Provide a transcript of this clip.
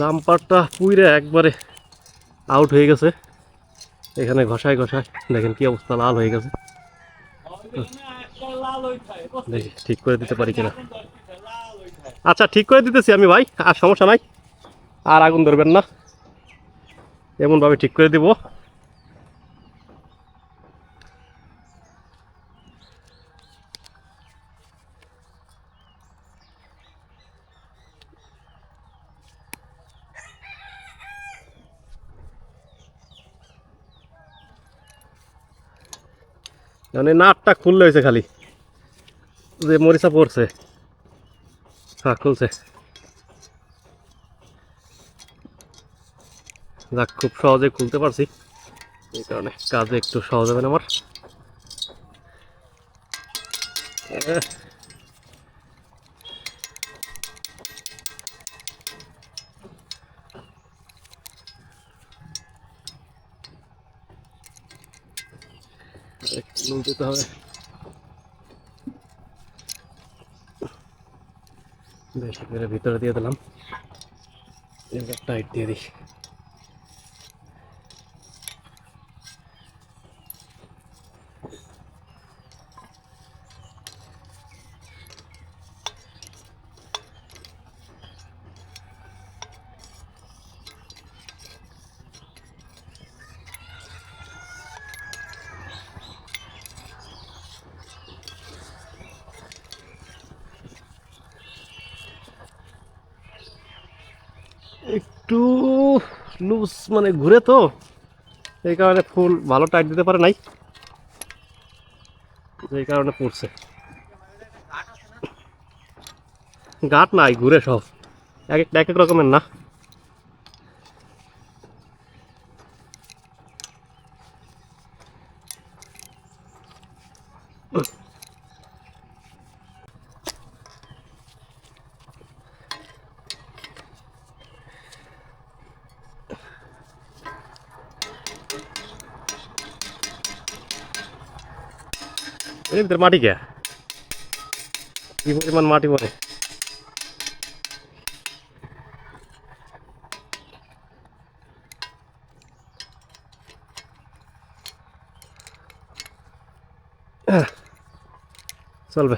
জাম্পারটা পুইরে একবারে আউট হয়ে গেছে। এখানে ঘষায় ঘষায় দেখেন কি অবস্থা, লাল হয়ে গেছে। দেখি, ঠিক করে দিতে পারি কিনা। আচ্ছা ঠিক করে দিতেছি আমি ভাই, আর সমস্যা নাই। আর আগুন ধরবেন না। এমনভাবে ঠিক করে দিব। মানে নাটটা খুললে হয়েছে খালি। যে মরিচা পড়ছে। হ্যাঁ খুলছে। যাক, খুব সহজে খুলতে পারছি। এই কারণে কাজে একটু সহজ হবে না আমার। নুন হবে। বেশি করে ভিতরে দিয়ে দিলাম। এবার টাইট দিয়ে দিই। একটু লুজ মানে ঘুরে তো, এই কারণে ফুল ভালো টাইট দিতে পারে নাই। এই কারণে পড়ছে। গাঁট নাই, ঘুরে সব। এক এক এক রকমের না। এর ভিতরে মাটি কে কি পরিমাণ মাটি পড়ে আহ, চলবে